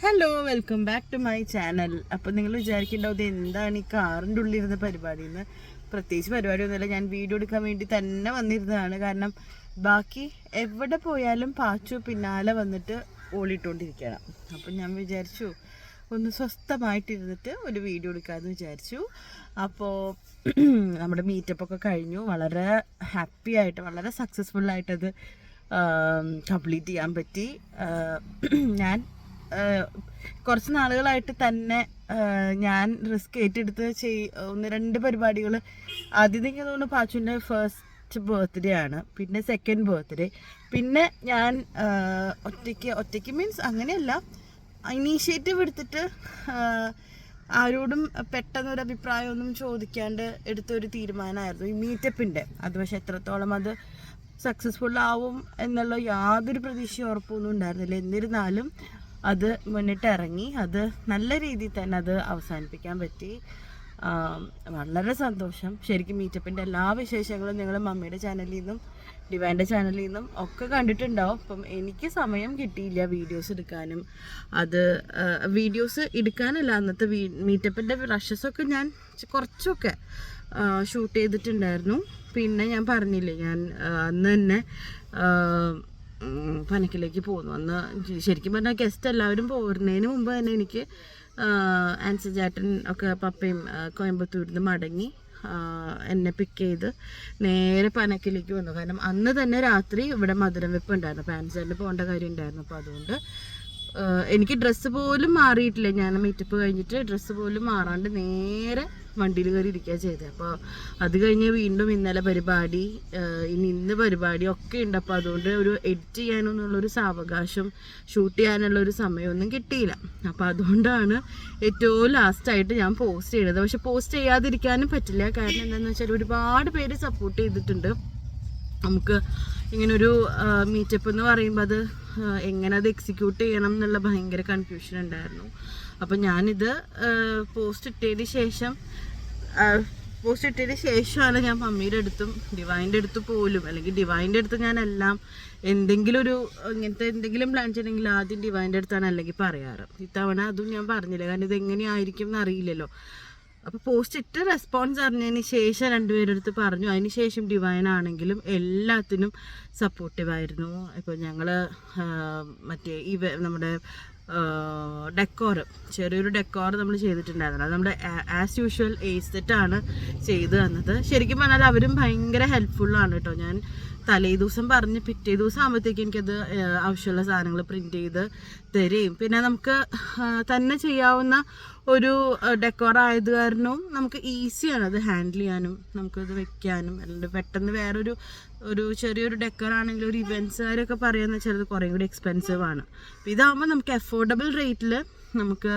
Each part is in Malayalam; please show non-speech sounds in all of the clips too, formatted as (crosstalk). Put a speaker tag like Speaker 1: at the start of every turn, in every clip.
Speaker 1: Hello welcome back to my channel അപ്പോൾ നിങ്ങൾ വിചാരിക്കേണ്ടാവും ഇത് എന്താണ് ഈ കാറിന്റെ ഉള്ളിൽ ഇരുന്ന പരിപാടി എന്ന് പ്രത്യേകിച്ച് പരിപാടിയൊന്നുമില്ല ഞാൻ വീഡിയോ എടുക്കാൻ വേണ്ടി തന്നെ വന്നിരുന്നതാണ്. കാരണം ബാക്കി എവിടെ പോയാലും പാച്ചു പിന്നാലെ വന്നിട്ട് ഓളിയിട്ടുകൊണ്ടിരിക്കണം അപ്പം ഞാൻ വിചാരിച്ചു ഒന്ന് സ്വസ്ഥമായിട്ടിരുന്നിട്ട് ഒരു വീഡിയോ എടുക്കാമെന്ന് വിചാരിച്ചു. അപ്പോൾ (clears throat) നമ്മുടെ മീറ്റപ്പൊക്കെ കഴിഞ്ഞു. വളരെ ഹാപ്പി ആയിട്ട് വളരെ സക്സസ്ഫുള്ളായിട്ടത് കംപ്ലീറ്റ് ചെയ്യാൻ പറ്റി. (clears throat) ഞാൻ കുറച്ച് നാളുകളായിട്ട് തന്നെ ഞാൻ റിസ്ക് ഏറ്റെടുത്ത് ചെയ് ഒന്ന് രണ്ട് പരിപാടികൾ. ആദ്യം തോന്നുന്നു പാച്ചുവിന്റെ ഫസ്റ്റ് ബർത്ത്ഡേ ആണ് പിന്നെ സെക്കൻഡ് ബർത്ത്ഡേ പിന്നെ ഞാൻ ഒറ്റയ്ക്ക് ഒറ്റയ്ക്ക് മീൻസ് അങ്ങനെയല്ല ഇനീഷ്യേറ്റീവ് എടുത്തിട്ട് ആരോടും പെട്ടെന്നൊരു അഭിപ്രായമൊന്നും ചോദിക്കാണ്ട് എടുത്തൊരു തീരുമാനമായിരുന്നു ഈ മീറ്റപ്പിന്റെ അത് പക്ഷേ എത്രത്തോളം അത് സക്സസ്ഫുൾ ആവും എന്നുള്ള യാതൊരു പ്രതീക്ഷയും ഉറപ്പൊന്നും ഉണ്ടായിരുന്നില്ല. എന്നിരുന്നാലും അത് മുന്നിട്ട് ഇറങ്ങി അത് നല്ല രീതിയിൽ തന്നെ അത് അവസാനിപ്പിക്കാൻ പറ്റി. വളരെ സന്തോഷം. ശരിക്കും മീറ്റപ്പിന്റെ എല്ലാ വിശേഷങ്ങളും നിങ്ങൾ മമ്മിയുടെ ചാനലിൽ നിന്നും ഡിവാന്റെ ചാനലിൽ നിന്നും ഒക്കെ കണ്ടിട്ടുണ്ടാവും. അപ്പം എനിക്ക് സമയം കിട്ടിയില്ല വീഡിയോസ് എടുക്കാനും. അത് വീഡിയോസ് എടുക്കാനല്ല അന്നത്തെ വീ മീറ്റപ്പിന്റെ റഷസൊക്കെ ഞാൻ കുറച്ചൊക്കെ ഷൂട്ട് ചെയ്തിട്ടുണ്ടായിരുന്നു. പിന്നെ ഞാൻ പറഞ്ഞില്ലേ ഞാൻ അന്ന് തന്നെ പനക്കിലേക്ക് പോന്നു അന്ന് ശരിക്കും പറഞ്ഞാൽ ഗസ്റ്റ് എല്ലാവരും പോരുന്നതിന് മുമ്പ് തന്നെ എനിക്ക് ആൻസർ ചേട്ടൻ ഒക്കെ പപ്പയും കോയമ്പത്തൂരിൽ നിന്ന് മടങ്ങി എന്നെ പിക്ക് ചെയ്ത് നേരെ പനക്കിലേക്ക് വന്നു. കാരണം അന്ന് തന്നെ രാത്രി ഇവിടെ മധുരം വെപ്പ് ഉണ്ടായിരുന്നു. പാൻസറിൽ പോകേണ്ട കാര്യം ഉണ്ടായിരുന്നു. അപ്പോൾ അതുകൊണ്ട് എനിക്ക് ഡ്രസ്സ് പോലും മാറിയിട്ടില്ല. ഞാൻ മീറ്റപ്പ് കഴിഞ്ഞിട്ട് ഡ്രസ്സ് പോലും മാറാണ്ട് നേരെ വണ്ടിയിൽ കയറി ഇരിക്കുക ചെയ്തത് അപ്പോൾ അത് കഴിഞ്ഞ് വീണ്ടും ഇന്നലെ പരിപാടി ഇനി ഇന്ന് പരിപാടി ഒക്കെ ഉണ്ട്. അപ്പോൾ അതുകൊണ്ട് ഒരു എഡിറ്റ് ചെയ്യാനൊന്നുള്ളൊരു സാവകാശം ഷൂട്ട് ചെയ്യാനുള്ള ഒരു സമയമൊന്നും കിട്ടിയില്ല. അപ്പോൾ അതുകൊണ്ടാണ് ഏറ്റവും ലാസ്റ്റായിട്ട് ഞാൻ പോസ്റ്റ് ചെയ്തത്. പക്ഷെ പോസ്റ്റ് ചെയ്യാതിരിക്കാനും പറ്റില്ല. കാരണം എന്താണെന്ന് വെച്ചാൽ ഒരുപാട് പേര് സപ്പോർട്ട് ചെയ്തിട്ടുണ്ട്. നമുക്ക് ഇങ്ങനൊരു മീറ്റപ്പ് എന്ന് പറയുമ്പോൾ അത് എങ്ങനെ അത് എക്സിക്യൂട്ട് ചെയ്യണം എന്നുള്ള ഭയങ്കര കൺഫ്യൂഷൻ ഉണ്ടായിരുന്നു. അപ്പം ഞാനിത് പോസ്റ്റ് ഇട്ടതിന് ശേഷം പോസ്റ്റ് ഇട്ടതിന് ശേഷമാണ് ഞാൻ മമ്മിയുടെ അടുത്തും ഡിവൈന്റെ അടുത്ത് പോലും അല്ലെങ്കിൽ ഡിവൈന്റെ അടുത്ത് ഞാൻ എല്ലാം എന്തെങ്കിലും ഒരു ഇങ്ങനത്തെ എന്തെങ്കിലും പ്ലാൻ ചെയ്യണമെങ്കിൽ ആദ്യം ഡിവൈന്റെ അടുത്താണ് അല്ലെങ്കിൽ പറയാറ്. ഇത്തവണ അതും ഞാൻ പറഞ്ഞില്ല. കാരണം ഇത് എങ്ങനെയായിരിക്കും എന്ന് അറിയില്ലല്ലോ അപ്പോൾ പോസ്റ്റ് ഇട്ട് റെസ്പോൺസ് അറിഞ്ഞതിന് ശേഷം രണ്ടുപേരുടെ അടുത്ത് പറഞ്ഞു. അതിന് ശേഷം ഡിവൈൻ ആണെങ്കിലും എല്ലാത്തിനും സപ്പോർട്ടീവ് ആയിരുന്നു. ഇപ്പോൾ ഞങ്ങൾ മറ്റേ ഇവ നമ്മുടെ ഡെക്കോർ ചെറിയൊരു ഡെക്കോർ നമ്മൾ ചെയ്തിട്ടുണ്ടായിരുന്നു. നമ്മുടെ ആസ് യൂഷ്വൽ ആണ് ചെയ്തു തന്നത്. ശരിക്കും പറഞ്ഞാൽ അവരും ഭയങ്കര ഹെൽപ്ഫുള്ളാണ് കേട്ടോ. ഞാൻ തലേ ദിവസം പറഞ്ഞ് പിറ്റേ ദിവസം ആകുമ്പോഴത്തേക്ക് എനിക്കത് ആവശ്യമുള്ള സാധനങ്ങൾ പ്രിന്റ് ചെയ്ത് തരും. പിന്നെ നമുക്ക് തന്നെ ചെയ്യാവുന്ന ഒരു ഡെക്കോർ ആയത് കാരണവും നമുക്ക് ഈസിയാണ് അത് ഹാൻഡിൽ ചെയ്യാനും നമുക്കത് വെക്കാനും. അല്ലെങ്കിൽ പെട്ടെന്ന് വേറൊരു ഒരു ചെറിയൊരു ഡെക്കർ ആണെങ്കിൽ ഒരു ഇവൻസുകാരൊക്കെ പറയുന്നത് വെച്ചാൽ അത് കുറേ കൂടി എക്സ്പെൻസീവ് ആണ്. ഇതാകുമ്പോൾ നമുക്ക് അഫോർഡബിൾ റേറ്റിൽ നമുക്ക്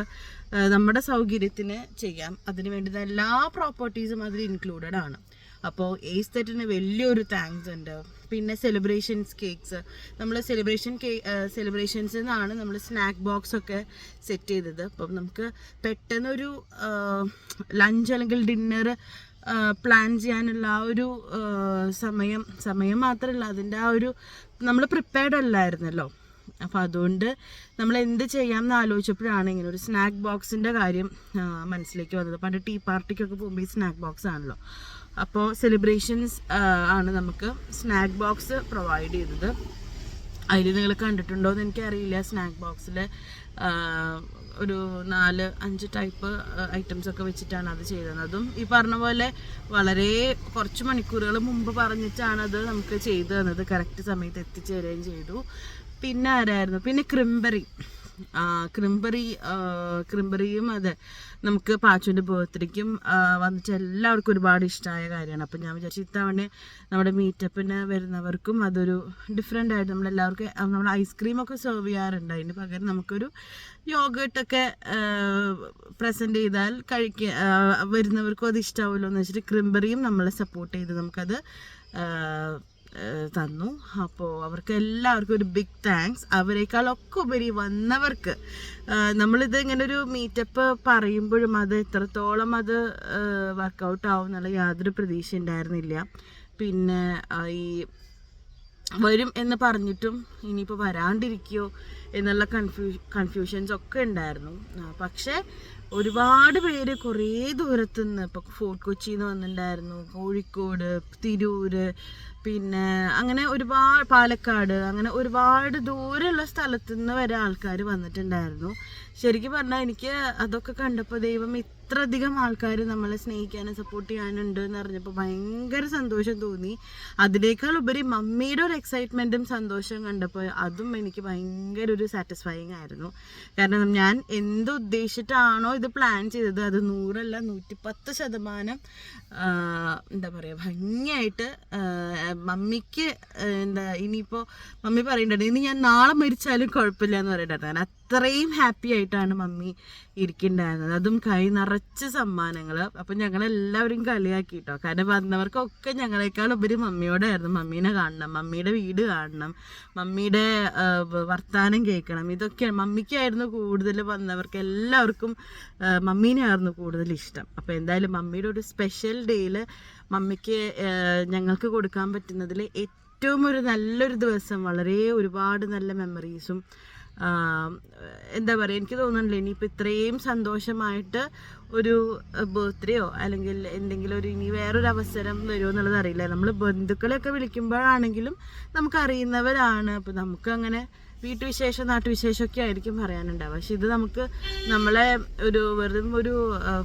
Speaker 1: നമ്മുടെ സൗകര്യത്തിന് ചെയ്യാം. അതിന് വേണ്ടുന്ന എല്ലാ പ്രോപ്പർട്ടീസും അതിൽ ഇൻക്ലൂഡഡ് ആണ്. അപ്പോൾ ഏസ്തെറ്റിന് വലിയൊരു താങ്ക്സ് ഉണ്ട്. പിന്നെ സെലിബ്രേഷൻസ് കേക്ക്സ് നമ്മൾ സെലിബ്രേഷൻ കേ സെലിബ്രേഷൻസ് നിന്നാണ് നമ്മൾ സ്നാക്ക് ബോക്സ് ഒക്കെ സെറ്റ് ചെയ്തത്. അപ്പം നമുക്ക് പെട്ടെന്നൊരു ലഞ്ച് അല്ലെങ്കിൽ ഡിന്നർ പ്ലാൻ ചെയ്യാനുള്ള ആ ഒരു സമയം സമയം മാത്രമല്ല അതിന്റെ ആ ഒരു നമ്മൾ പ്രിപ്പയർഡ് അല്ലായിരുന്നല്ലോ. അപ്പോൾ അതുകൊണ്ട് നമ്മൾ എന്ത് ചെയ്യാം എന്ന് ആലോചിച്ചപ്പോഴാണ് ഇങ്ങനെ ഒരു സ്നാക്ക് ബോക്സിന്റെ കാര്യം മനസ്സിലേക്ക് വന്നത്. പണ്ട് ടീ പാർട്ടിക്കൊക്കെ പോകുമ്പോൾ ഈ സ്നാക്ക് ബോക്സ് ആണല്ലോ. അപ്പോൾ സെലിബ്രേഷൻസ് ആണ് നമുക്ക് സ്നാക്ക് ബോക്സ് പ്രൊവൈഡ് ചെയ്തത്. അതിൽ നിങ്ങൾ കണ്ടിട്ടുണ്ടോ എന്ന് എനിക്കറിയില്ല. സ്നാക്ക് ബോക്സിൽ ഒരു നാല് അഞ്ച് ടൈപ്പ് ഐറ്റംസ് ഒക്കെ വെച്ചിട്ടാണ് അത് ചെയ്തത്. ഈ പറഞ്ഞ പോലെ വളരെ കുറച്ച് മണിക്കൂറുകൾ മുമ്പ് പറഞ്ഞിട്ടാണ് അത് നമുക്ക് ചെയ്തു തന്നത്. കറക്റ്റ് സമയത്ത് എത്തിച്ചേരുകയും ചെയ്തു. പിന്നെ ആരായിരുന്നു? പിന്നെ ക്രിംബറി ക്രിംബറി ക്രിംബറിയും അതെ. നമുക്ക് പാച്ചുവിന്റെ ബർത്ത്ഡേക്കും വന്നിട്ട് എല്ലാവർക്കും ഒരുപാട് ഇഷ്ടമായ കാര്യമാണ്. അപ്പം ഞാൻ വിചാരിച്ചു ഇത്തവണ നമ്മുടെ മീറ്റപ്പിന് വരുന്നവർക്കും അതൊരു ഡിഫറെന്റ് ആയിട്ട് നമ്മളെല്ലാവർക്കും നമ്മൾ ഐസ്ക്രീമൊക്കെ സെർവ് ചെയ്യാറുണ്ട്. അതിന് പകരം നമുക്കൊരു യോഗട്ടൊക്കെ പ്രസന്റ് ചെയ്താൽ കഴിക്കുക വരുന്നവർക്കും അത് ഇഷ്ടമാവുമല്ലോ എന്ന് വെച്ചിട്ട് ക്രിംബറിയും നമ്മളെ സപ്പോർട്ട് ചെയ്ത് നമുക്കത് തന്നു. അപ്പോൾ അവർക്ക് എല്ലാവർക്കും ഒരു ബിഗ് താങ്ക്സ് അവരെക്കാളൊക്കെ ഉപരി വന്നവർക്ക് നമ്മളിത് ഇങ്ങനെ ഒരു മീറ്റപ്പ് പറയുമ്പോഴും അത് എത്രത്തോളം അത് വർക്കൗട്ട് ആവും എന്നുള്ള യാതൊരു പ്രതീക്ഷ ഉണ്ടായിരുന്നില്ല. പിന്നെ ഈ വരും എന്ന് പറഞ്ഞിട്ടും ഇനിയിപ്പോൾ വരാണ്ടിരിക്കുകയോ എന്നുള്ള കൺഫ്യൂ കൺഫ്യൂഷൻസ് ഒക്കെ ഉണ്ടായിരുന്നു. പക്ഷേ ഒരുപാട് പേര് കുറേ ദൂരത്തുനിന്ന് ഇപ്പോൾ ഫോർട്ട് കൊച്ചിയിൽ നിന്ന് വന്നിട്ടുണ്ടായിരുന്നു. കോഴിക്കോട് തിരൂര് പിന്നെ അങ്ങനെ ഒരുപാട് പാലക്കാട് അങ്ങനെ ഒരുപാട് ദൂരെയുള്ള സ്ഥലത്തു നിന്ന് വരെ ആൾക്കാർ വന്നിട്ടുണ്ടായിരുന്നു. ശരിക്കും പറഞ്ഞാൽ എനിക്ക് അതൊക്കെ കണ്ടപ്പോൾ ദൈവം ഇത്രയധികം ആൾക്കാർ നമ്മളെ സ്നേഹിക്കാനും സപ്പോർട്ട് ചെയ്യാനുണ്ട് എന്ന് അറിഞ്ഞപ്പോൾ ഭയങ്കര സന്തോഷം തോന്നി. അതിനേക്കാൾ ഉപരി മമ്മിയുടെ ഒരു എക്സൈറ്റ്മെന്റും സന്തോഷവും കണ്ടപ്പോൾ അതും എനിക്ക് ഭയങ്കര ഒരു സാറ്റിസ്ഫൈങ് ആയിരുന്നു. കാരണം ഞാൻ എന്ത് ഉദ്ദേശിച്ചിട്ടാണോ ഇത് പ്ലാൻ ചെയ്തത് അത് നൂറല്ല നൂറ്റിപ്പത്ത് ശതമാനം എന്താ പറയുക ഭംഗിയായിട്ട് മമ്മിക്ക് എന്താ ഇനിയിപ്പോൾ മമ്മി പറയേണ്ടത് ഇനി ഞാൻ നാളെ മരിച്ചാലും കുഴപ്പമില്ല എന്ന് പറയുന്നുണ്ടായിരുന്നു ഞാൻ അത്രയും ഹാപ്പി ആയിട്ടാണ് മമ്മി ഇരിക്കുന്നുണ്ടായിരുന്നത് അതും കൈ നിറച്ച് സമ്മാനങ്ങൾ അപ്പം ഞങ്ങളെല്ലാവരും കളിയാക്കി കേട്ടോ കാരണം വന്നവർക്കൊക്കെ ഞങ്ങളെക്കാൾ ഉപരി മമ്മിയോടായിരുന്നു. മമ്മീനെ കാണണം മമ്മിയുടെ വീട് കാണണം മമ്മിയുടെ വർത്തമാനം കേൾക്കണം. ഇതൊക്കെയാണ് മമ്മിക്കായിരുന്നു കൂടുതൽ വന്നവർക്ക് എല്ലാവർക്കും മമ്മീനെയായിരുന്നു കൂടുതൽ ഇഷ്ടം. അപ്പോൾ എന്തായാലും മമ്മിയുടെ ഒരു സ്പെഷ്യൽ ഡേയിൽ മമ്മിക്ക് ഞങ്ങൾക്ക് കൊടുക്കാൻ പറ്റുന്നതിൽ ഏറ്റവും ഒരു നല്ലൊരു ദിവസം വളരെ ഒരുപാട് നല്ല മെമ്മറീസും എന്താ പറയുക എനിക്ക് തോന്നുന്നില്ല ഇനിയിപ്പോൾ ഇത്രയും സന്തോഷമായിട്ട് ഒരു ബർത്ത്ഡേയോ അല്ലെങ്കിൽ എന്തെങ്കിലും ഒരു ഇനി വേറൊരു അവസരം വരുമോ എന്നുള്ളത് അറിയില്ല. നമ്മൾ ബന്ധുക്കളെയൊക്കെ വിളിക്കുമ്പോഴാണെങ്കിലും നമുക്കറിയുന്നവരാണ് അപ്പോൾ നമുക്ക് അങ്ങനെ വീട്ടുവിശേഷം നാട്ടുവിശേഷമൊക്കെ ആയിരിക്കും പറയാനുണ്ടാവുക. പക്ഷെ ഇത് നമുക്ക് നമ്മളെ ഒരു വെറും ഒരു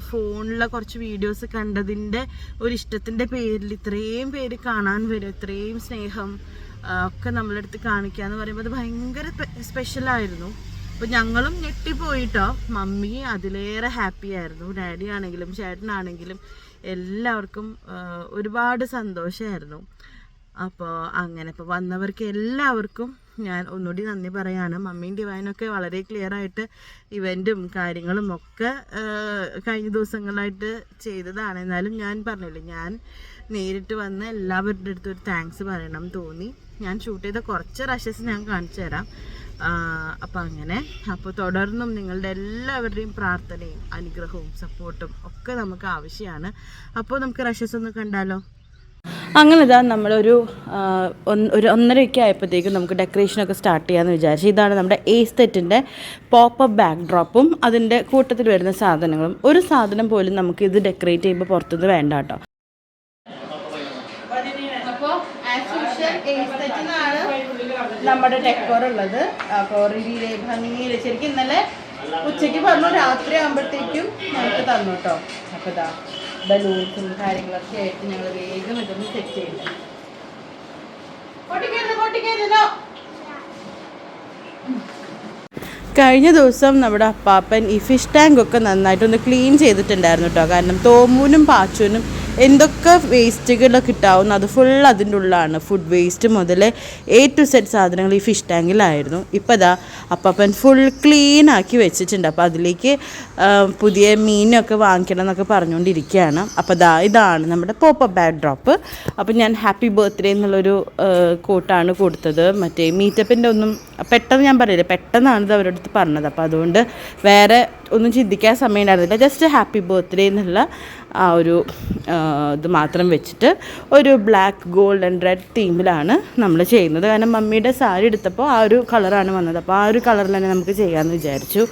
Speaker 1: ഫോണിലെ കുറച്ച് വീഡിയോസ് കണ്ടതിന്റെ ഒരു ഇഷ്ടത്തിന്റെ പേരിൽ ഇത്രയും പേര് കാണാൻ വരും. ഇത്രയും സ്നേഹം ഒക്കെ നമ്മളെടുത്ത് കാണിക്കുക എന്ന് പറയുമ്പോൾ അത് ഭയങ്കര സ്പെഷ്യലായിരുന്നു അപ്പോൾ ഞങ്ങളും ഞെട്ടിപ്പോയിട്ടോ. മമ്മി അതിലേറെ ഹാപ്പി ആയിരുന്നു. ഡാഡി ആണെങ്കിലും ചേട്ടനാണെങ്കിലും എല്ലാവർക്കും ഒരുപാട് സന്തോഷമായിരുന്നു അപ്പോൾ അങ്ങനെ ഇപ്പോൾ വന്നവർക്ക് എല്ലാവർക്കും ഞാൻ ഒന്നുകൂടി നന്ദി പറയാണ്. മമ്മിയും ഡിവൈനൊക്കെ വളരെ ക്ലിയർ ആയിട്ട് ഇവന്റും കാര്യങ്ങളും ഒക്കെ കഴിഞ്ഞ ദിവസങ്ങളായിട്ട് ചെയ്തതാണ്. എന്നാലും ഞാൻ പറഞ്ഞില്ലേ ഞാൻ നേരിട്ട് വന്ന് എല്ലാവരുടെ അടുത്തും ഒരു താങ്ക്സ് പറയണം തോന്നി. ഞാൻ ഷൂട്ട് ചെയ്ത കുറച്ച് റഷസ് ഞാൻ കാണിച്ചു തരാം. അപ്പം അങ്ങനെ. അപ്പോൾ തുടർന്നും നിങ്ങളുടെ എല്ലാവരുടെയും പ്രാർത്ഥനയും അനുഗ്രഹവും സപ്പോർട്ടും ഒക്കെ നമുക്ക് ആവശ്യമാണ്. അപ്പോൾ നമുക്ക് റഷസ് ഒന്ന് കണ്ടാലോ?
Speaker 2: അങ്ങനെ ഇതാ നമ്മളൊരു ഒരു ഒന്നരയൊക്കെ ആയപ്പോഴത്തേക്കും നമുക്ക് ഡെക്കറേഷനൊക്കെ സ്റ്റാർട്ട് ചെയ്യാമെന്ന് വിചാരിച്ചു. ഇതാണ് നമ്മുടെ ഏസ്തെറ്റിന്റെ പോപ്പപ്പ് ബാക്ക് ഡ്രോപ്പും അതിന്റെ കൂട്ടത്തിൽ വരുന്ന സാധനങ്ങളും. ഒരു സാധനം പോലും നമുക്ക് ഇത് ഡെക്കറേറ്റ് ചെയ്യുമ്പോൾ പുറത്തുനിന്ന് വേണ്ട കേട്ടോ
Speaker 1: അപ്പോൾ യൂഷ്വൽ നമ്മുടെ ഡെക്കോർ ഉള്ളത്. അപ്പോൾ റിവീൽ ഭംഗിയിൽ ശരിക്കും ഇന്നലെ ഉച്ചയ്ക്ക് പറഞ്ഞു രാത്രി ആകുമ്പോഴത്തേക്കും ഞങ്ങൾക്ക് തന്നു കേട്ടോ അപ്പോൾ ഇതാ ബലൂൺസും കാര്യങ്ങളൊക്കെ ആയിട്ട് ഞങ്ങൾ വേഗം ഇതൊന്ന് സെറ്റ് ചെയ്തു.
Speaker 2: കഴിഞ്ഞ ദിവസം നമ്മുടെ അപ്പാപ്പൻ ഈ ഫിഷ് ടാങ്ക് ഒക്കെ നന്നായിട്ടൊന്ന് ക്ലീൻ ചെയ്തിട്ടുണ്ടായിരുന്നു കേട്ടോ കാരണം തോമൂനും പാച്ചൂനും എന്തൊക്കെ വേസ്റ്റുകളൊക്കെ കിട്ടാവുന്ന അത് ഫുൾ അതിന്റെ ഉള്ളാണ്. ഫുഡ് വേസ്റ്റ് മുതൽ എ ടു സെറ്റ് സാധനങ്ങൾ ഈ ഫിഷ് ടാങ്കിലായിരുന്നു ഇപ്പോൾ അതാ അപ്പപ്പൻ ഫുൾ ക്ലീൻ ആക്കി വെച്ചിട്ടുണ്ട്. അപ്പോൾ അതിലേക്ക് പുതിയ മീനൊക്കെ വാങ്ങിക്കണം എന്നൊക്കെ പറഞ്ഞുകൊണ്ടിരിക്കുകയാണ്. അപ്പോൾ ദാ ഇതാണ് നമ്മുടെ പോപ്പ് ബാഡ് ഡ്രോപ്പ് അപ്പോൾ ഞാൻ ഹാപ്പി ബർത്ത്ഡേ എന്നുള്ളൊരു കോട്ടാണ് കൊടുത്തത്. മറ്റേ മീറ്റപ്പിന്റെ ഒന്നും പെട്ടെന്ന് ഞാൻ പറയില്ല. പെട്ടെന്നാണ് ഇത് അവരുടെ അടുത്ത് പറഞ്ഞത്. അപ്പോൾ അതുകൊണ്ട് വേറെ ഒന്നും ചിന്തിക്കാൻ സമയം ഉണ്ടായിരുന്നില്ല ജസ്റ്റ് ഹാപ്പി ബർത്ത്ഡേ എന്നുള്ള ആ ഒരു ഇത് മാത്രം വെച്ചിട്ട് ഒരു ബ്ലാക്ക് ഗോൾഡ് ആൻഡ് റെഡ് തീമിലാണ് നമ്മൾ ചെയ്യുന്നത്. കാരണം മമ്മിയുടെ സാരി എടുത്തപ്പോൾ ആ ഒരു കളറാണ് വന്നത്. അപ്പോൾ ആ ഒരു കളറിൽ തന്നെ നമുക്ക് ചെയ്യാമെന്ന് വിചാരിച്ചു.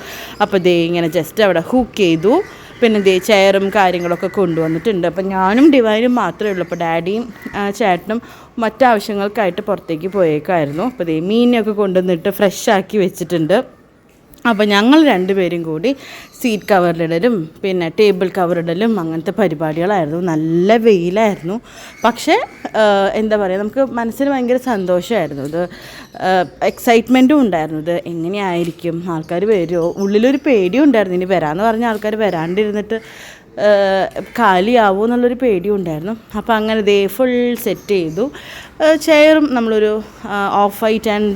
Speaker 2: അപ്പോൾ ദേ ഇങ്ങനെ ജസ്റ്റ് അവിടെ ഹുക്ക് ചെയ്തു. പിന്നെ ദേ ചെയറും കാര്യങ്ങളൊക്കെ കൊണ്ടുവന്നിട്ടുണ്ട്. അപ്പോൾ ഞാനും ഡിവൈനും മാത്രമേ ഉള്ളൂ. അപ്പോൾ ഡാഡിയും ചേട്ടനും മറ്റാവശ്യങ്ങൾക്കായിട്ട് പുറത്തേക്ക് പോയേക്കായിരുന്നു അപ്പോൾ ദേ മീനൊക്കെ കൊണ്ടുവന്നിട്ട് ഫ്രഷ് ആക്കി വെച്ചിട്ടുണ്ട്. അപ്പോൾ ഞങ്ങൾ രണ്ടുപേരും കൂടി സീറ്റ് കവറിലിടലും പിന്നെ ടേബിൾ കവറിടലും അങ്ങനത്തെ പരിപാടികളായിരുന്നു. നല്ല വെയിലായിരുന്നു. പക്ഷേ എന്താ പറയുക നമുക്ക് മനസ്സിന് ഭയങ്കര സന്തോഷമായിരുന്നു. ഇത് എക്സൈറ്റ്മെന്റും ഉണ്ടായിരുന്നു. ഇത് എങ്ങനെയായിരിക്കും? ആൾക്കാർ വരുമോ ഉള്ളിലൊരു പേടിയും ഉണ്ടായിരുന്നു. ഇനി വരാമെന്ന് പറഞ്ഞ ആൾക്കാർ വരാണ്ടിരുന്നിട്ട് കാലിയാവോ എന്നുള്ളൊരു പേടിയും ഉണ്ടായിരുന്നു. അപ്പോൾ അങ്ങനെ ദേ ഫുൾ സെറ്റ് ചെയ്തു. ചെയറും നമ്മളൊരു ഓഫ് വൈറ്റ് ആൻഡ്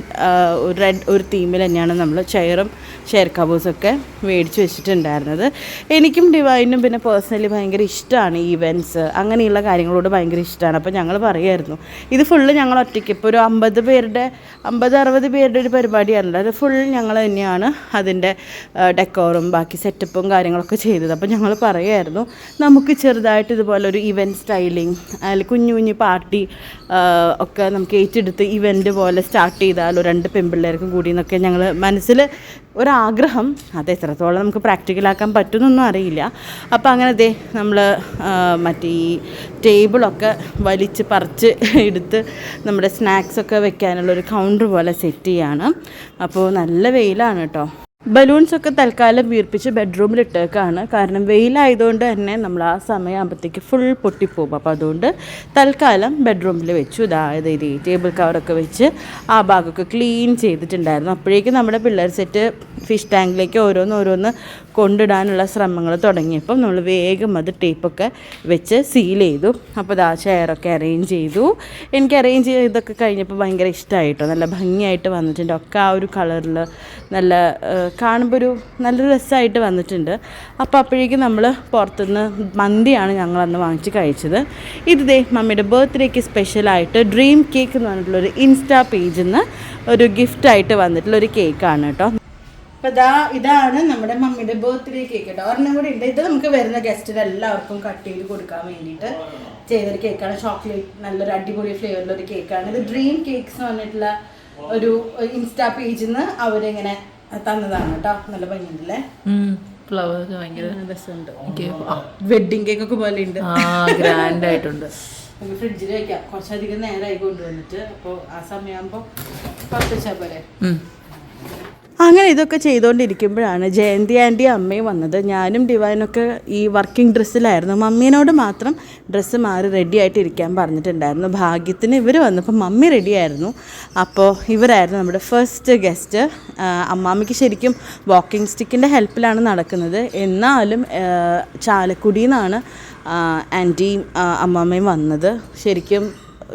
Speaker 2: റെഡ് ഒരു തീമിൽ തന്നെയാണ് നമ്മൾ ചെയറും ചെയർ കവേഴ്സൊക്കെ മേടിച്ച് വെച്ചിട്ടുണ്ടായിരുന്നത്. എനിക്കും ഡിവൈനും പിന്നെ പേഴ്സണലി ഭയങ്കര ഇഷ്ടമാണ് ഈവന്റ്സ് അങ്ങനെയുള്ള കാര്യങ്ങളോട് ഭയങ്കര ഇഷ്ടമാണ് അപ്പോൾ ഞങ്ങൾ പറയുമായിരുന്നു ഇത് ഫുള്ള് ഞങ്ങൾ ഒറ്റയ്ക്ക്. ഇപ്പോൾ ഒരു അമ്പത് പേരുടെ അമ്പത് അറുപത് പേരുടെ ഒരു പരിപാടിയാണല്ലോ. അത് ഫുൾ ഞങ്ങൾ തന്നെയാണ് അതിന്റെ ഡെക്കോറും ബാക്കി സെറ്റപ്പും കാര്യങ്ങളൊക്കെ ചെയ്തത്. അപ്പോൾ ഞങ്ങൾ പറയുമായിരുന്നു നമുക്ക് ചെറുതായിട്ട് ഇതുപോലെ ഒരു ഇവന്റ് സ്റ്റൈലിംഗ് അതിൽ കുഞ്ഞു കുഞ്ഞു പാർട്ടി
Speaker 1: ഒക്കെ നമുക്ക് ഏറ്റെടുത്ത് ഇവന്റ് പോലെ സ്റ്റാർട്ട് ചെയ്താലോ രണ്ട് പെൺപിള്ളേർക്കും കൂടി എന്നൊക്കെ ഞങ്ങൾ മനസ്സിൽ ഒരാഗ്രഹം. അത് എത്രത്തോളം നമുക്ക് പ്രാക്ടിക്കലാക്കാൻ പറ്റുമെന്നൊന്നും അറിയില്ല. അപ്പോൾ അങ്ങനെ ദേ നമ്മൾ മറ്റേ ഈ ടേബിളൊക്കെ വലിച്ച് പറിച്ച് എടുത്ത് നമ്മുടെ സ്നാക്സൊക്കെ വെക്കാനുള്ളൊരു കൗണ്ടർ പോലെ സെറ്റ് ചെയ്യാണ്. അപ്പോൾ നല്ല വെയിലാണ് കേട്ടോ ബലൂൺസ് ഒക്കെ തൽക്കാലം വീർപ്പിച്ച് ബെഡ്റൂമിൽ ഇട്ടേക്കാണ് കാരണം വെയിലായതുകൊണ്ട് തന്നെ നമ്മൾ ആ സമയമാകുമ്പോഴത്തേക്ക് ഫുൾ പൊട്ടിപ്പോകും. അപ്പോൾ അതുകൊണ്ട് തൽക്കാലം ബെഡ്റൂമിൽ വെച്ചു. ഇതായത് ഇത് ടേബിൾ കവറൊക്കെ വെച്ച് ആ ഭാഗമൊക്കെ ക്ലീൻ ചെയ്തിട്ടുണ്ടായിരുന്നു. അപ്പോഴേക്കും നമ്മുടെ പിള്ളേർ സെറ്റ് ഫിഷ് ടാങ്കിലേക്ക് ഓരോന്ന് ഓരോന്ന് കൊണ്ടിടാനുള്ള ശ്രമങ്ങൾ തുടങ്ങിയപ്പം നമ്മൾ വേഗം അത് ടേപ്പൊക്കെ വെച്ച് സീൽ ചെയ്തു. അപ്പോൾ ഇതാ ചെയറൊക്കെ അറേഞ്ച് ചെയ്തു. എനിക്ക് അറേഞ്ച് ചെയ്തൊക്കെ കഴിഞ്ഞപ്പോൾ ഭയങ്കര ഇഷ്ടമായിട്ടോ? നല്ല ഭംഗിയായിട്ട് വന്നിട്ടുണ്ട്. ഒക്കെ ആ ഒരു കളറിൽ നല്ല കാണുമ്പോൾ ഒരു നല്ലൊരു രസമായിട്ട് വന്നിട്ടുണ്ട്. അപ്പോൾ അപ്പോഴേക്കും നമ്മൾ പുറത്തുനിന്ന് മന്തിയാണ് ഞങ്ങൾ അന്ന് വാങ്ങിച്ച് കഴിച്ചത്. ഇത് ദേ മമ്മിയുടെ ബർത്ത്ഡേക്ക് സ്പെഷ്യലായിട്ട് ഡ്രീം കേക്ക് എന്ന് പറഞ്ഞിട്ടുള്ളൊരു ഇൻസ്റ്റാ പേജിൽ നിന്ന് ഒരു ഗിഫ്റ്റായിട്ട് വന്നിട്ടുള്ള ഒരു കേക്കാണ് കേട്ടോ. അപ്പോൾ ഇതാ ഇതാണ് നമ്മുടെ മമ്മിയുടെ ബർത്ത്ഡേ കേക്ക് കേട്ടോ. ഒരെണ്ണം കൂടി ഉണ്ട്. ഇത് നമുക്ക് വരുന്ന ഗസ്റ്റിന് എല്ലാവർക്കും കട്ട് ചെയ്ത് കൊടുക്കാൻ വേണ്ടിയിട്ട് ചെയ്തൊരു കേക്കാണ് ചോക്ലേറ്റ് നല്ലൊരു അടിപൊളി ഫ്ലേവറിലൊരു കേക്കാണ് ഇത് ഡ്രീം കേക്ക്സ് എന്ന് പറഞ്ഞിട്ടുള്ള ഒരു ഇൻസ്റ്റാ പേജിൽ നിന്ന് അവരിങ്ങനെ തന്നതാണ് കേട്ടോ. നല്ല ഭംഗിയുണ്ടല്ലേ?
Speaker 3: ഫ്ലവർ ഭയങ്കര
Speaker 1: രസമുണ്ട്. വെഡിങ് കേക്ക് ഒക്കെ പോലെ ഉണ്ട്
Speaker 3: ഗ്രാൻഡ് ആയിട്ടുണ്ട്.
Speaker 1: നമുക്ക് ഫ്രിഡ്ജിൽ വെക്കാം. കുറച്ചധികം നേരമായി കൊണ്ടുവന്നിട്ട്. അപ്പോൾ ആ സമയമാകുമ്പോൾ പത്ത് വെച്ചാൽ പോരെ. അങ്ങനെ ഇതൊക്കെ ചെയ്തുകൊണ്ടിരിക്കുമ്പോഴാണ് ജയന്തി ആന്റി അമ്മയും വന്നത്. ഞാനും ഡിവൈനൊക്കെ ഈ വർക്കിംഗ് ഡ്രസ്സിലായിരുന്നു. മമ്മീനോട് മാത്രം ഡ്രസ്സ് മാറി റെഡി ആയിട്ട് ഇരിക്കാൻ പറഞ്ഞിട്ടുണ്ടായിരുന്നു. ഭാഗ്യത്തിന് ഇവർ വന്നപ്പോൾ മമ്മി റെഡിയായിരുന്നു അപ്പോൾ ഇവരായിരുന്നു നമ്മുടെ ഫസ്റ്റ് ഗസ്റ്റ് അമ്മാമ്മയ്ക്ക് ശരിക്കും വാക്കിംഗ് സ്റ്റിക്കിന്റെ ഹെൽപ്പിലാണ് നടക്കുന്നത്. എന്നാലും ചാലക്കുടിയിൽ നിന്നാണ് ആന്റിയും അമ്മാമ്മയും വന്നത്. ശരിക്കും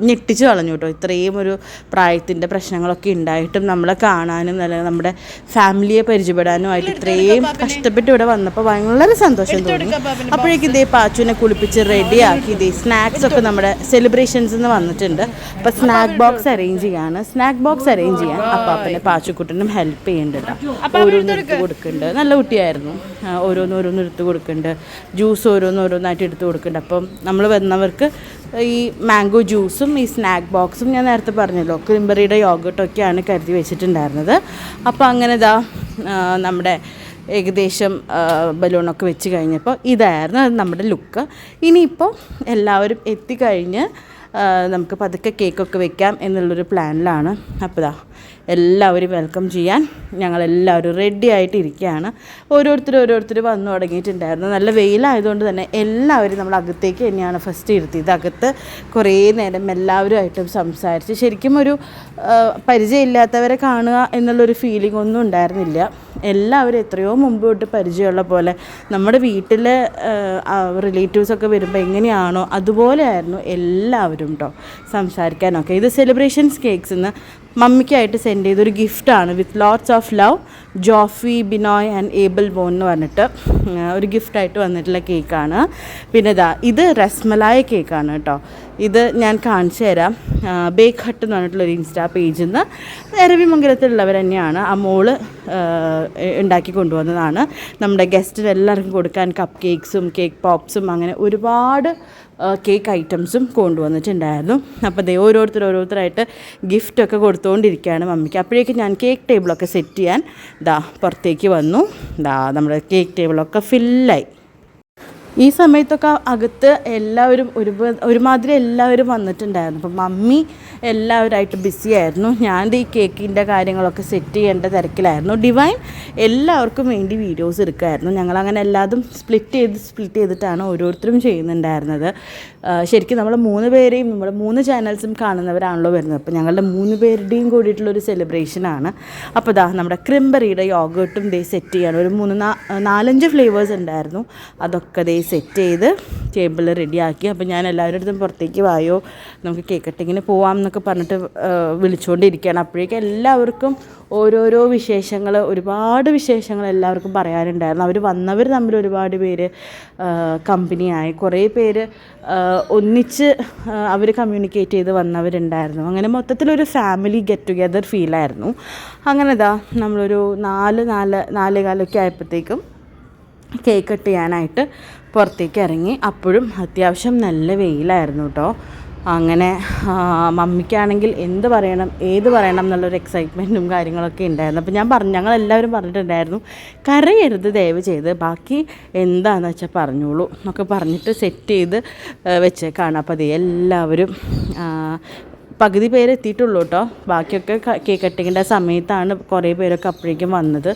Speaker 1: ഞെട്ടിച്ച് കളഞ്ഞു കേട്ടോ. ഇത്രയും ഒരു പ്രായത്തിന്റെ പ്രശ്നങ്ങളൊക്കെ ഉണ്ടായിട്ടും നമ്മളെ കാണാനും നല്ല നമ്മുടെ ഫാമിലിയെ പരിചയപ്പെടാനും ആയിട്ട് ഇത്രയും കഷ്ടപ്പെട്ട് ഇവിടെ വന്നപ്പോൾ വളരെ സന്തോഷം തോന്നി. അപ്പോഴേക്കും ഇതേ പാച്ചുവിനെ കുളിപ്പിച്ച് റെഡിയാക്കി ഇതേ സ്നാക്സ് ഒക്കെ നമ്മുടെ സെലിബ്രേഷൻസ് നിന്ന് വന്നിട്ടുണ്ട്. അപ്പോൾ സ്നാക്ക് ബോക്സ് അറേഞ്ച് ചെയ്യാണ്. സ്നാക്ക് ബോക്സ് അറേഞ്ച് ചെയ്യാൻ അപ്പാപ്പനെ പാച്ചുക്കുട്ടനും ഹെൽപ്പ് ചെയ്യുന്നുണ്ട് ഓരോന്ന് എടുത്ത് കൊടുക്കുന്നുണ്ട് നല്ല കുട്ടിയായിരുന്നു. ഓരോന്ന് ഓരോന്ന് എടുത്ത് കൊടുക്കുന്നുണ്ട് ജ്യൂസ് ഓരോന്ന് ഓരോന്നായിട്ട് എടുത്ത് കൊടുക്കുന്നുണ്ട് അപ്പം നമ്മൾ വന്നവർക്ക് ഈ മാംഗോ ജ്യൂസും ഈ സ്നാക്ക് ബോക്സും ഞാൻ നേരത്തെ പറഞ്ഞല്ലോ ക്രിംബറിയുടെ യോഗട്ടൊക്കെയാണ് കരുതി വെച്ചിട്ടുണ്ടായിരുന്നത്. അപ്പോൾ അങ്ങനെ ഇതാ നമ്മുടെ ഏകദേശം ബലൂണൊക്കെ വെച്ച് കഴിഞ്ഞപ്പോൾ ഇതായിരുന്നു നമ്മുടെ ലുക്ക് ഇനിയിപ്പോൾ എല്ലാവരും എത്തിക്കഴിഞ്ഞ് നമുക്ക് പതുക്കെ കേക്കൊക്കെ വെക്കാം എന്നുള്ളൊരു പ്ലാനിലാണ് അപ്പോൾ ഇതാ എല്ലാവരും വെൽക്കം ചെയ്യാൻ ഞങ്ങളെല്ലാവരും റെഡി ആയിട്ട് ഇരിക്കുകയാണ് ഓരോരുത്തർ ഓരോരുത്തർ വന്നു തുടങ്ങിയിട്ടുണ്ടായിരുന്നു. നല്ല വെയിലായതുകൊണ്ട് തന്നെ എല്ലാവരും നമ്മൾ അകത്തേക്ക് തന്നെയാണ് ഫസ്റ്റ് ഇരുത്തിയത്. അകത്ത് കുറേ നേരം എല്ലാവരുമായിട്ടും സംസാരിച്ച് ശരിക്കും ഒരു പരിചയമില്ലാത്തവരെ കാണുക എന്നുള്ളൊരു ഫീലിംഗ് ഒന്നും ഉണ്ടായിരുന്നില്ല. എല്ലാവരും എത്രയോ മുമ്പ് തൊട്ട് പരിചയമുള്ള പോലെ നമ്മുടെ വീട്ടിലെ റിലേറ്റീവ്സൊക്കെ വരുമ്പോൾ എങ്ങനെയാണോ അതുപോലെ ആയിരുന്നു എല്ലാവരും കേട്ടോ സംസാരിക്കാനൊക്കെ. ഇത് സെലിബ്രേഷൻസ് കേക്ക്സ് എന്ന് മമ്മിക്കായിട്ട് സെൻഡ് ചെയ്തൊരു ഗിഫ്റ്റാണ് with lots of love Jofy Binoy and Abel Bon എന്ന് പറഞ്ഞിട്ട്. ഒരു ഗിഫ്റ്റായിട്ട് വന്നിട്ടുള്ള കേക്കാണ് പിന്നെ ഇതാ ഇത് റസ്മലായ കേക്കാണ് കേട്ടോ. ഇത് ഞാൻ കാണിച്ചു തരാം. ബേക്ക് ഹട്ട് എന്ന് പറഞ്ഞിട്ടുള്ളൊരു ഇൻസ്റ്റാ പേജിൽ നിന്ന് എരവിമംഗലത്തിലുള്ളവർ തന്നെയാണ് ആ മോൾ ഉണ്ടാക്കി കൊണ്ടുവന്നതാണ്. നമ്മുടെ ഗസ്റ്റിന് എല്ലാവർക്കും കൊടുക്കാൻ കപ്പ് കേക്ക്സും കേക്ക് പോപ്സും അങ്ങനെ ഒരുപാട് കേക്ക് ഐറ്റംസും കൊണ്ടുവന്നിട്ടുണ്ടായിരുന്നു. അപ്പോൾ ദേ ഓരോരുത്തർ ഓരോരുത്തരായിട്ട് ഗിഫ്റ്റൊക്കെ കൊടുത്തുകൊണ്ടിരിക്കുകയാണ് മമ്മിക്ക്. അപ്പോഴേക്കും ഞാൻ കേക്ക് ടേബിളൊക്കെ സെറ്റ് ചെയ്യാൻ ദാ പുറത്തേക്ക് വന്നു. ദാ നമ്മുടെ കേക്ക് ടേബിളൊക്കെ ഫില്ലായി ഈ സമയത്തൊക്കെ അകത്ത് എല്ലാവരും ഒരു ഒരുമാതിരി എല്ലാവരും വന്നിട്ടുണ്ടായിരുന്നു. അപ്പം മമ്മി എല്ലാവരുമായിട്ട് ബിസി ആയിരുന്നു. ഞാൻ ഈ കേക്കിന്റെ കാര്യങ്ങളൊക്കെ സെറ്റ് ചെയ്യേണ്ട തിരക്കിലായിരുന്നു. ഡിവൈൻ എല്ലാവർക്കും വേണ്ടി വീഡിയോസ് എടുക്കുമായിരുന്നു ഞങ്ങളങ്ങനെ എല്ലാതും സ്പ്ലിറ്റ് ചെയ്ത് സ്പ്ലിറ്റ് ചെയ്തിട്ടാണ് ഓരോരുത്തരും ചെയ്യുന്നുണ്ടായിരുന്നത്. ശരിക്കും നമ്മൾ മൂന്ന് പേരെയും നമ്മൾ മൂന്ന് ചാനൽസും കാണുന്നവരാണല്ലോ വരുന്നത്. അപ്പോൾ ഞങ്ങളുടെ മൂന്ന് പേരുടെയും കൂടിയിട്ടുള്ളൊരു സെലിബ്രേഷനാണ് അപ്പോൾ ഇതാ നമ്മുടെ ക്രിംബറിയുടെ യോഗട്ടും ദേ സെറ്റ് ചെയ്യാണ് ഒരു മൂന്ന് നാലഞ്ച് ഫ്ലേവേഴ്സ് ഉണ്ടായിരുന്നു. അതൊക്കെ ദേ സെറ്റ് ചെയ്ത് ടേബിൾ റെഡിയാക്കി. അപ്പോൾ ഞാൻ എല്ലാവരുടെ അടുത്തും പുറത്തേക്ക് വായോ നമുക്ക് കേക്ക് കട്ടിങ്ങിന് പോവാം എന്നൊക്കെ പറഞ്ഞിട്ട് വിളിച്ചുകൊണ്ടിരിക്കുകയാണ് അപ്പോഴേക്കും എല്ലാവർക്കും ഓരോരോ വിശേഷങ്ങൾ ഒരുപാട് വിശേഷങ്ങൾ എല്ലാവർക്കും പറയാനുണ്ടായിരുന്നു. അവർ വന്നവർ തമ്മിൽ ഒരുപാട് പേര് കമ്പനിയായി. കുറേ പേര് ഒന്നിച്ച് അവർ കമ്മ്യൂണിക്കേറ്റ് ചെയ്ത് വന്നവരുണ്ടായിരുന്നു. അങ്ങനെ മൊത്തത്തിലൊരു ഫാമിലി ഗെറ്റ് ടുഗെദർ ഫീലായിരുന്നു അങ്ങനെ ഇതാ നമ്മളൊരു നാല് നാല് നാല് കാലമൊക്കെ ആയപ്പോഴത്തേക്കും കേക്ക് കട്ട് ചെയ്യാനായിട്ട് പുറത്തേക്ക് ഇറങ്ങി. അപ്പോഴും അത്യാവശ്യം നല്ല വെയിലായിരുന്നു കേട്ടോ
Speaker 2: അങ്ങനെ മമ്മിക്കാണെങ്കിൽ എന്ത് പറയണം ഏത് പറയണം എന്നുള്ളൊരു എക്സൈറ്റ്മെന്റും കാര്യങ്ങളൊക്കെ ഉണ്ടായിരുന്നു. അപ്പോൾ ഞാൻ പറഞ്ഞു ഞങ്ങൾ എല്ലാവരും പറഞ്ഞിട്ടുണ്ടായിരുന്നു കരയരുത് ദയവ് ചെയ്ത്. ബാക്കി എന്താണെന്ന് വെച്ചാൽ പറഞ്ഞോളൂ. എന്നൊക്കെ പറഞ്ഞിട്ട് സെറ്റ് ചെയ്ത് വെച്ചേക്കാണ്. അപ്പോൾ അത് എല്ലാവരും പകുതി പേര് എത്തിയിട്ടുള്ളൂ കേട്ടോ. ബാക്കിയൊക്കെ കേക്ക് കട്ടിങ്ങിന്റെ സമയത്താണ് കുറേ പേരൊക്കെ അപ്പോഴേക്കും വന്നത്.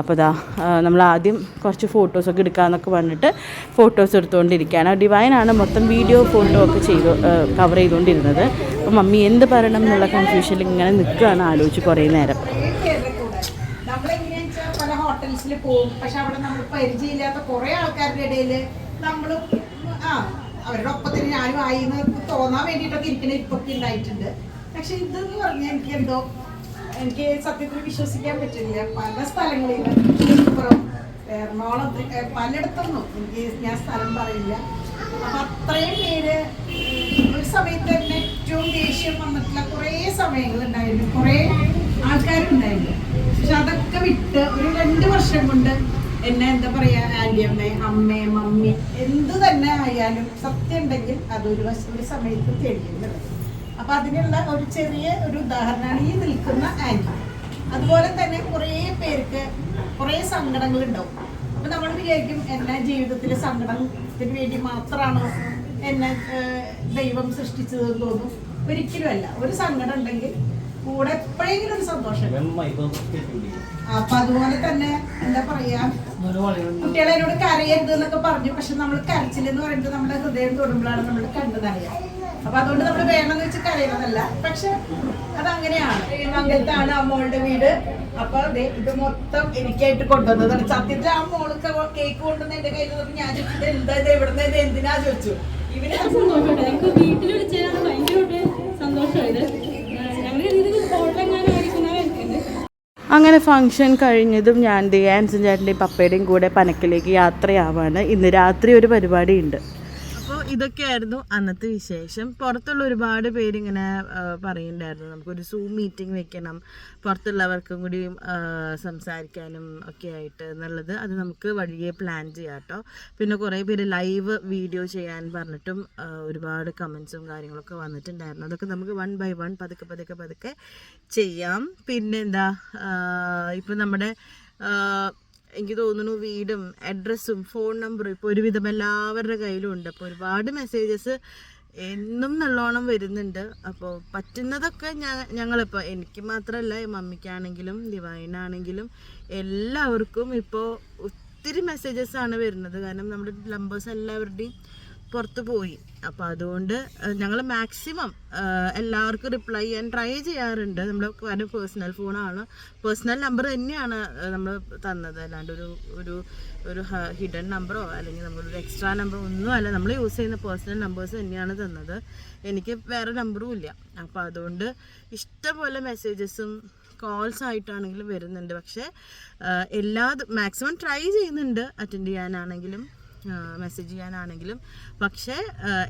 Speaker 2: അപ്പോൾ ഇതാ നമ്മൾ ആദ്യം കുറച്ച് ഫോട്ടോസൊക്കെ എടുക്കാമെന്നൊക്കെ പറഞ്ഞിട്ട് ഫോട്ടോസ് എടുത്തുകൊണ്ടിരിക്കുകയാണ് ഡിവൈനാണ് മൊത്തം വീഡിയോ ഫോട്ടോ ഒക്കെ ചെയ്തു കവർ ചെയ്തുകൊണ്ടിരുന്നത് അപ്പോൾ മമ്മി എന്ത് പറയണം എന്നുള്ള കൺഫ്യൂഷനിൽ ഇങ്ങനെ നിൽക്കുകയാണ് ആലോചിച്ച് കുറേ നേരം.
Speaker 4: പല ഹോട്ടൽസിൽ പോകും പക്ഷെ അവിടെ നമ്മൾ പരിചയമില്ലാത്ത കുറെ ആൾക്കാരുടെ ഇടയിൽ നമ്മൾ ആ അവരുടെ ഒപ്പത്തിന് ഞാനും ആയി എന്ന് തോന്നാൻ വേണ്ടിയിട്ടൊക്കെ ഇരിക്കുന്ന ഇപ്പൊക്കെ ഉണ്ടായിട്ടുണ്ട്. പക്ഷെ ഇതെന്ന് പറഞ്ഞാൽ എനിക്ക് എന്തോ എനിക്ക് സത്യത്തിൽ വിശ്വസിക്കാൻ പറ്റില്ല. പല സ്ഥലങ്ങളിൽ മലപ്പുറം എറണാകുളം പലയിടത്തൊന്നും എനിക്ക് ഞാൻ സ്ഥലം പറയില്ല. അപ്പൊ അത്രയും പേര് ഒരു സമയത്ത് തന്നെ ഏറ്റവും ദേഷ്യം വന്നിട്ടുള്ള കുറേ സമയങ്ങളുണ്ടായിരുന്നു. കുറേ ആൾക്കാരുണ്ടായിരുന്നു. പക്ഷെ അതൊക്കെ വിട്ട് ഒരു രണ്ട് വർഷം കൊണ്ട് എന്നെ എന്താ പറയാ ആന്റി അമ്മ മമ്മി എന്ത് തന്നെ ആയാലും സത്യം ഉണ്ടെങ്കിൽ അതൊരു ഒരു സമയത്ത് തെളിയുന്നത് അപ്പൊ അതിനുള്ള ഒരു ചെറിയ ഒരു ഉദാഹരണമാണ് ഈ നിൽക്കുന്ന ആന്റി. അതുപോലെ തന്നെ കുറേ പേർക്ക് കുറേ സങ്കടങ്ങൾ ഉണ്ടാവും അപ്പൊ നമ്മൾ വിചാരിക്കും എന്നെ ജീവിതത്തിലെ സങ്കടത്തിന് വേണ്ടി മാത്രമാണോ എന്നെ ദൈവം സൃഷ്ടിച്ചതെന്ന് തോന്നും. ഒരിക്കലും അല്ല ഒരു സങ്കടം ഉണ്ടെങ്കിൽ കൂടെ എപ്പോഴെങ്കിലും ഒരു സന്തോഷം. അപ്പൊ അതുപോലെ തന്നെ എന്താ പറയാ കുട്ടികളെ എന്നോട് കരയരുത് എന്നൊക്കെ പറഞ്ഞു. പക്ഷെ നമ്മൾ കരച്ചിൽ എന്ന് പറയുന്നത് നമ്മുടെ ഹൃദയം തൊടുമ്പോഴാണ് നമ്മൾ കണ്ടതറിയാം അപ്പൊ അതുകൊണ്ട് നമ്മൾ വേണമെന്ന് വെച്ച് കരയുന്നതല്ല. പക്ഷെ അത് അതങ്ങനെയാണ്. മംഗലത്താണ് ആ മോളുടെ വീട്. അപ്പൊ ദേ ഇത് മൊത്തം എനിക്കായിട്ട് കൊണ്ടുവന്നതാണ്. സത്യത്തിൽ ആ മോൾക്ക് കേക്ക് കൊണ്ടുവന്ന് എന്റെ കയ്യിൽ നിന്ന് ഞാൻ എന്താ ഇത്? എവിടെ ഇത്? എന്തിനാ? ചോദിച്ചു.
Speaker 5: ഇവർ സന്തോഷം വീട്ടിൽ വിളിച്ചതാണ് ഭയങ്കര സന്തോഷമായത് ഞങ്ങൾ ഇത് ഹോട്ടലെങ്ങാനും ആയിരിക്കുന്നവരുണ്ട്
Speaker 2: അങ്ങനെ ഫംഗ്ഷൻ കഴിഞ്ഞതും ഞാൻ ദിയാൻസും ചേട്ടന്റെയും പപ്പയുടെയും കൂടെ പനക്കിലേക്ക് യാത്രയാവാണ്. ഇന്ന് രാത്രി ഒരു പരിപാടി ഉണ്ട്
Speaker 1: അപ്പോൾ ഇതൊക്കെയായിരുന്നു അന്നത്തെ വിശേഷം. പുറത്തുള്ള ഒരുപാട് പേരിങ്ങനെ പറയുന്നുണ്ടായിരുന്നു. നമുക്കൊരു സൂം മീറ്റിംഗ് വെക്കണം. പുറത്തുള്ളവർക്കും കൂടി സംസാരിക്കാനും ഒക്കെ ആയിട്ട് എന്നുള്ളത് അത് നമുക്ക് വഴിയെ പ്ലാൻ ചെയ്യാം കേട്ടോ. പിന്നെ കുറേ പേര് ലൈവ് വീഡിയോ ചെയ്യാൻ പറഞ്ഞിട്ടും ഒരുപാട് കമൻസും കാര്യങ്ങളൊക്കെ വന്നിട്ടുണ്ടായിരുന്നു. അതൊക്കെ നമുക്ക് വൺ ബൈ വൺ പതുക്കെ പതുക്കെ പതുക്കെ ചെയ്യാം. പിന്നെന്താ ഇപ്പം നമ്മുടെ എനിക്ക് തോന്നുന്നു വീടും അഡ്രസ്സും ഫോൺ നമ്പറും ഇപ്പോൾ ഒരുവിധം എല്ലാവരുടെ കയ്യിലും ഉണ്ട്. അപ്പോൾ ഒരുപാട് മെസ്സേജസ് എന്നും നല്ലോണം വരുന്നുണ്ട്. അപ്പോൾ പറ്റുന്നതൊക്കെ ഞാൻ ഞങ്ങളിപ്പോൾ എനിക്ക് മാത്രമല്ല മമ്മിക്കാണെങ്കിലും ഡിവൈനാണെങ്കിലും എല്ലാവർക്കും ഇപ്പോൾ ഒത്തിരി മെസ്സേജസ് ആണ് വരുന്നത്. കാരണം നമ്മുടെ നമ്പേഴ്സ് എല്ലാവരുടെയും പുറത്ത് പോയി. അപ്പോൾ അതുകൊണ്ട് ഞങ്ങൾ മാക്സിമം എല്ലാവർക്കും റിപ്ലൈ ചെയ്യാൻ ട്രൈ ചെയ്യാറുണ്ട്. നമ്മൾ കാരണം പേഴ്സണൽ ഫോണാണ്. പേഴ്സണൽ നമ്പർ തന്നെയാണ് നമ്മൾ തന്നത്. അല്ലാണ്ട് ഒരു ഒരു ഒരു ഹിഡൻ നമ്പറോ അല്ലെങ്കിൽ നമ്മളൊരു എക്സ്ട്രാ നമ്പർ ഒന്നും അല്ല നമ്മൾ യൂസ് ചെയ്യുന്ന പേഴ്സണൽ നമ്പേഴ്സ് തന്നെയാണ് തന്നത്. എനിക്ക് വേറെ നമ്പറും ഇല്ല. അപ്പോൾ അതുകൊണ്ട് ഇഷ്ടപോലെ മെസ്സേജസും കോൾസ് ആയിട്ടാണെങ്കിലും വരുന്നുണ്ട്. പക്ഷേ എല്ലാ മാക്സിമം ട്രൈ ചെയ്യുന്നുണ്ട്. അറ്റൻഡ് ചെയ്യാനാണെങ്കിലും. മെസ്സേജ് ചെയ്യാനാണെങ്കിലും. പക്ഷേ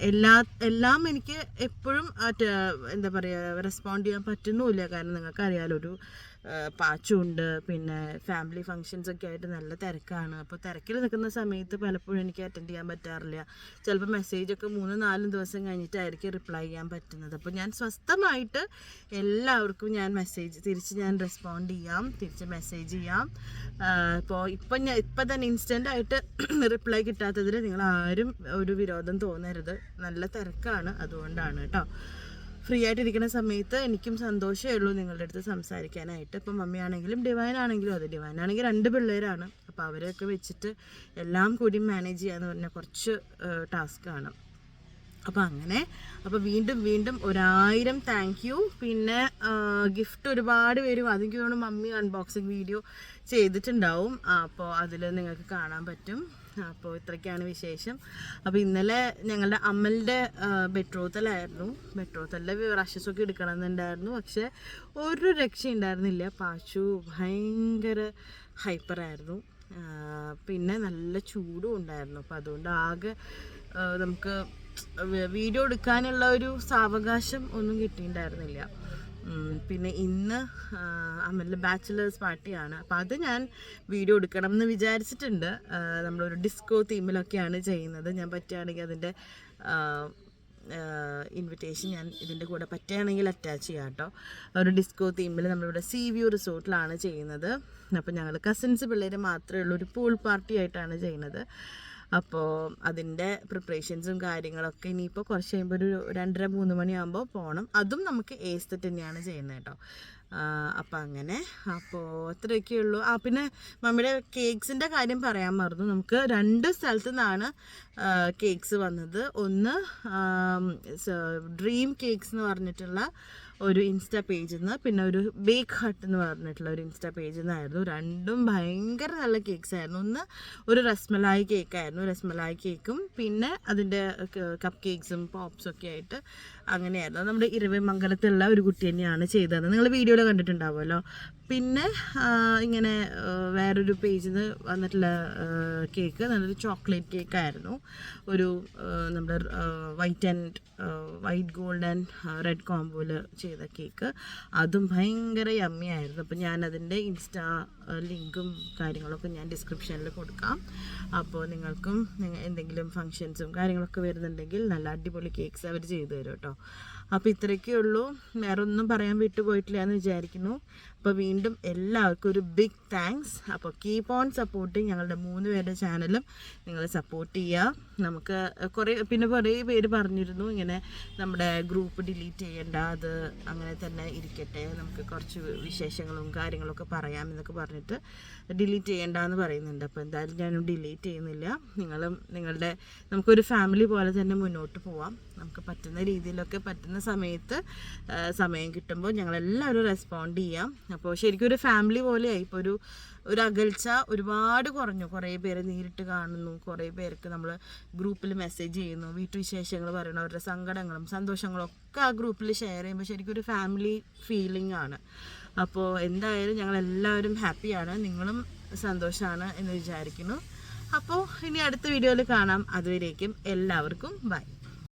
Speaker 1: എല്ലാ എല്ലാം എനിക്ക് എപ്പോഴും എന്താ പറയുക റെസ്പോണ്ട് ചെയ്യാൻ പറ്റുന്നുമില്ല. കാരണം നിങ്ങൾക്കറിയാലോ ഒരു പാച്ചുണ്ട് പിന്നെ ഫാമിലി ഫങ്ഷൻസ് ഒക്കെ ആയിട്ട് നല്ല തിരക്കാണ്. അപ്പോൾ തിരക്കിൽ നിൽക്കുന്ന സമയത്ത് പലപ്പോഴും എനിക്ക് അറ്റൻഡ് ചെയ്യാൻ പറ്റാറില്ല. ചിലപ്പോൾ മെസ്സേജൊക്കെ മൂന്നും നാലും ദിവസം കഴിഞ്ഞിട്ടായിരിക്കും റിപ്ലൈ ചെയ്യാൻ പറ്റുന്നത്. അപ്പോൾ ഞാൻ സ്വസ്ഥമായിട്ട് എല്ലാവർക്കും ഞാൻ മെസ്സേജ് തിരിച്ച് ഞാൻ റെസ്പോണ്ട് ചെയ്യാം തിരിച്ച് മെസ്സേജ് ചെയ്യാം. ഇപ്പോൾ ഇപ്പം ഞാൻ ഇപ്പം തന്നെ ഇൻസ്റ്റന്റ് ആയിട്ട് (clears throat) റിപ്ലൈ കിട്ടാത്തതിൽ നിങ്ങൾ ആരും ഒരു വിരോധം തോന്നരുത്. നല്ല തിരക്കാണ് അതുകൊണ്ടാണ് കേട്ടോ. ഫ്രീ ആയിട്ടിരിക്കുന്ന സമയത്ത് എനിക്കും സന്തോഷമേ ഉള്ളൂ നിങ്ങളുടെ അടുത്ത് സംസാരിക്കാനായിട്ട്. ഇപ്പം മമ്മിയാണെങ്കിലും ഡിവൈൻ ആണെങ്കിലും അത് ഡിവൈൻ ആണെങ്കിൽ രണ്ട് പിള്ളേരാണ്. അപ്പോൾ അവരെയൊക്കെ വെച്ചിട്ട് എല്ലാം കൂടി മാനേജ് ചെയ്യാന്ന് പറഞ്ഞാൽ കുറച്ച് ടാസ്ക്കാണ് അപ്പോൾ അങ്ങനെ അപ്പോൾ വീണ്ടും വീണ്ടും ഒരായിരം താങ്ക് യു പിന്നെ ഗിഫ്റ്റ് ഒരുപാട് പേരും അതെനിക്ക് മമ്മി അൺബോക്സിങ് വീഡിയോ ചെയ്തിട്ടുണ്ടാവും. അപ്പോൾ അതിൽ നിങ്ങൾക്ക് കാണാൻ പറ്റും. അപ്പോൾ ഇത്രയ്ക്കാണ് വിശേഷം. അപ്പോൾ ഇന്നലെ ഞങ്ങളുടെ അമ്മലിന്റെ ബെട്രോത്തലായിരുന്നു ബെട്രോത്തലിന്റെ റഷസൊക്കെ എടുക്കണമെന്നുണ്ടായിരുന്നു. പക്ഷേ ഒരു രക്ഷ ഉണ്ടായിരുന്നില്ല. പാച്ചു ഭയങ്കര ഹൈപ്പറായിരുന്നു പിന്നെ നല്ല ചൂടും ഉണ്ടായിരുന്നു. അപ്പോൾ അതുകൊണ്ട് ആകെ നമുക്ക് വീഡിയോ എടുക്കാനുള്ള ഒരു സാവകാശം ഒന്നും കിട്ടിയിട്ടുണ്ടായിരുന്നില്ല. പിന്നെ ഇന്ന് അമ്മലിന്റെ ബാച്ചിലേഴ്സ് പാർട്ടിയാണ് അപ്പോൾ അത് ഞാൻ വീഡിയോ എടുക്കണം എന്ന് വിചാരിച്ചിട്ടുണ്ട്. നമ്മളൊരു ഡിസ്കോ തീമിലൊക്കെയാണ് ചെയ്യുന്നത്. ഞാൻ പറ്റുകയാണെങ്കിൽ അതിന്റെ ഇൻവിറ്റേഷൻ ഞാൻ ഇതിന്റെ കൂടെ പറ്റുകയാണെങ്കിൽ അറ്റാച്ച് ചെയ്യാം കേട്ടോ. ഒരു ഡിസ്കോ തീമിൽ നമ്മളിവിടെ സീ വ്യൂ റിസോർട്ടിലാണ് ചെയ്യുന്നത്. അപ്പോൾ ഞങ്ങൾ കസിൻസ് പിള്ളേർ മാത്രമേ ഉള്ളൂ. ഒരു പൂൾ പാർട്ടി ആയിട്ടാണ് ചെയ്യുന്നത്. അപ്പോൾ അതിന്റെ പ്രിപ്പറേഷൻസും കാര്യങ്ങളൊക്കെ ഇനിയിപ്പോൾ കുറച്ച് കഴിയുമ്പോൾ ഒരു രണ്ടര മൂന്ന് മണിയാകുമ്പോൾ പോകണം അതും നമുക്ക് ഏസ്തിട്ട് തന്നെയാണ് ചെയ്യുന്നത് കേട്ടോ. അപ്പം അങ്ങനെ. അപ്പോൾ അത്രയൊക്കെ ഉള്ളൂ. ആ പിന്നെ മമ്മിയുടെ കേക്ക്സിന്റെ കാര്യം പറയാൻ മറന്നു. നമുക്ക് രണ്ട് സ്ഥലത്തു നിന്നാണ് കേക്ക്സ് വന്നത്. ഒന്ന് ഡ്രീം കേക്ക്സ് എന്ന് പറഞ്ഞിട്ടുള്ള ഒരു ഇൻസ്റ്റാ പേജിൽ നിന്ന് പിന്നെ ഒരു ബേക്ക് ഹട്ട് എന്ന് പറഞ്ഞിട്ടുള്ള ഒരു ഇൻസ്റ്റാ പേജിൽ നിന്നായിരുന്നു രണ്ടും ഭയങ്കര നല്ല കേക്ക്സ് ആയിരുന്നു ഒന്ന് ഒരു രസ്മലായി കേക്കായിരുന്നു. രസ്മലായി കേക്കും. പിന്നെ അതിന്റെ കപ്പ് കേക്ക്സും പോപ്സും ഒക്കെ ആയിട്ട് അങ്ങനെയായിരുന്നു. നമ്മുടെ ഇരവിമംഗലത്തുള്ള ഒരു കുട്ടി തന്നെയാണ് ചെയ്തത്. നിങ്ങൾ വീഡിയോയിൽ കണ്ടിട്ടുണ്ടാവുമല്ലോ. പിന്നെ ഇങ്ങനെ വേറൊരു പേജിൽ നിന്ന് വന്നിട്ടുള്ള കേക്ക് നല്ലൊരു ചോക്ലേറ്റ് കേക്ക് ആയിരുന്നു. ഒരു നമ്മുടെ white and white gold and red കോംബോയിൽ ചെയ്ത കേക്ക് അതും ഭയങ്കര യമ്മി ആയിരുന്നു. അതിന്റെ ഇൻസ്റ്റാ ലിങ്കും കാര്യങ്ങളൊക്കെ ഞാൻ ഡിസ്ക്രിപ്ഷനിൽ കൊടുക്കാം. അപ്പോൾ നിങ്ങൾക്കും നിങ്ങ- എന്തെങ്കിലും ഫങ്ഷൻസും കാര്യങ്ങളൊക്കെ വരുന്നുണ്ടെങ്കിൽ നല്ല അടിപൊളി കേക്ക്സ് അവർ ചെയ്തു തരും കേട്ടോ. അപ്പോൾ ഇത്രയൊക്കെ ഉള്ളൂ വേറെ ഒന്നും പറയാൻ വിട്ടുപോയിട്ടില്ല എന്ന് വിചാരിക്കുന്നു. അപ്പോൾ വീണ്ടും എല്ലാവർക്കും ഒരു ബിഗ് താങ്ക്സ് അപ്പോൾ കീപ്പ് ഓൺ സപ്പോർട്ടിങ് ഞങ്ങളുടെ മൂന്ന് പേരുടെ ചാനലും നിങ്ങൾ സപ്പോർട്ട് ചെയ്യുക. നമുക്ക് കുറേ പിന്നെ കുറേ പേര് പറഞ്ഞിരുന്നു. ഇങ്ങനെ നമ്മുടെ ഗ്രൂപ്പ് ഡിലീറ്റ് ചെയ്യേണ്ട അത് അങ്ങനെ തന്നെ ഇരിക്കട്ടെ. നമുക്ക് കുറച്ച് വിശേഷങ്ങളും കാര്യങ്ങളൊക്കെ പറയാം എന്നൊക്കെ പറഞ്ഞിട്ട് ഡിലീറ്റ് ചെയ്യേണ്ട എന്ന് പറയുന്നുണ്ട്. അപ്പോൾ എന്തായാലും ഞാനും ഡിലീറ്റ് ചെയ്യുന്നില്ല. നിങ്ങളും നിങ്ങളുടെ നമുക്കൊരു ഫാമിലി പോലെ തന്നെ മുന്നോട്ട് പോവാം. നമുക്ക് പറ്റുന്ന രീതിയിലൊക്കെ പറ്റുന്ന സമയത്ത് സമയം കിട്ടുമ്പോൾ ഞങ്ങളെല്ലാവരും റെസ്പോണ്ട് ചെയ്യാം. അപ്പോൾ ശരിക്കും ഒരു ഫാമിലി പോലെയായി. ഇപ്പോൾ ഒരു ഒരു അകൽച്ച ഒരുപാട് കുറഞ്ഞു. കുറേ പേര് നേരിട്ട് കാണുന്നു. കുറേ പേർക്ക് നമ്മൾ ഗ്രൂപ്പിൽ മെസ്സേജ് ചെയ്യുന്നു. വീട്ടുവിശേഷങ്ങൾ പറയണം അവരുടെ സങ്കടങ്ങളും സന്തോഷങ്ങളും ഒക്കെ ആ ഗ്രൂപ്പിൽ ഷെയർ ചെയ്യുമ്പോൾ ശരിക്കും ഒരു ഫാമിലി ഫീലിംഗ് ആണ്. അപ്പോൾ എന്തായാലും ഞങ്ങൾ എല്ലാവരും ഹാപ്പിയാണ് നിങ്ങളും സന്തോഷമാണ് എന്ന് വിചാരിക്കുന്നു. അപ്പോൾ ഇനി അടുത്ത വീഡിയോയിൽ കാണാം. അതുവരേക്കും എല്ലാവർക്കും ബൈ